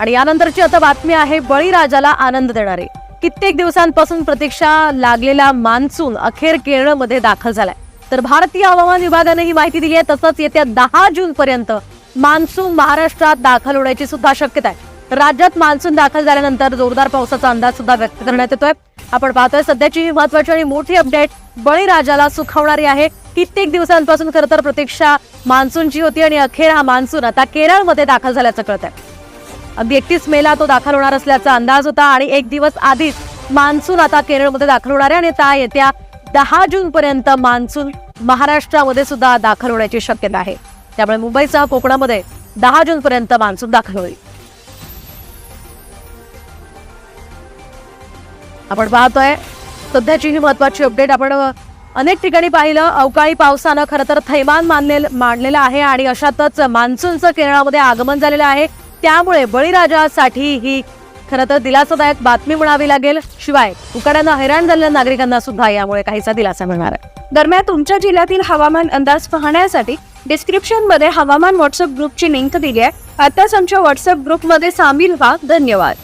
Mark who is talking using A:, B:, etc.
A: आणि यानंतरची आता बातमी आहे बळीराजाला आनंद देणारी. कित्येक दिवसांपासून प्रतीक्षा लागलेला मान्सून अखेर केरळमध्ये दाखल झालाय. तर भारतीय हवामान विभागाने ही माहिती दिली आहे तसंच येत्या दहा जून पर्यंत मान्सून महाराष्ट्रात दाखल होण्याची सुद्धा शक्यता आहे. राज्यात मान्सून दाखल झाल्यानंतर जोरदार पावसाचा अंदाज सुद्धा व्यक्त करण्यात येतोय. आपण पाहतोय सध्याची ही महत्वाची आणि मोठी अपडेट बळीराजाला सुखावणारी आहे. कित्येक दिवसांपासून खरं तर प्रतीक्षा मान्सूनची होती आणि अखेर हा मान्सून आता केरळमध्ये दाखल झाल्याचं कळत आहे अगदी एकतीस मेला तो दाखल होणार असल्याचा अंदाज होता आणि एक दिवस आधीच मान्सून आता केरळमध्ये दाखल होणार आहे आणि त्या येत्या दहा जून पर्यंत मान्सून महाराष्ट्रामध्ये सुद्धा दाखल होण्याची शक्यता आहे. त्यामुळे मुंबईसह कोकणामध्ये दहा जून पर्यंत मान्सून दाखल होईल. आपण पाहतोय सध्याची ही महत्वाची अपडेट आपण अनेक ठिकाणी पाहिलं. अवकाळी पावसानं खरं तर थैमान मानले मांडलेलं आहे आणि अशातच मान्सूनचं केरळामध्ये आगमन झालेलं आहे. त्यामुळे बळीराजासाठी ही खरं तर दिलासादायक बातमी म्हणावी लागेल. शिवाय तुकड्यानं हैराण झालेल्या नागरिकांना सुद्धा यामुळे काहीसा दिलासा मिळणार आहे.
B: दरम्यान तुमच्या जिल्ह्यातील हवामान अंदाज पाहण्यासाठी डिस्क्रिप्शनमध्ये हवामान व्हॉट्सअप ग्रुपची लिंक दिली आहे. आताच आमच्या व्हॉट्सअप ग्रुपमध्ये सामील व्हा. धन्यवाद.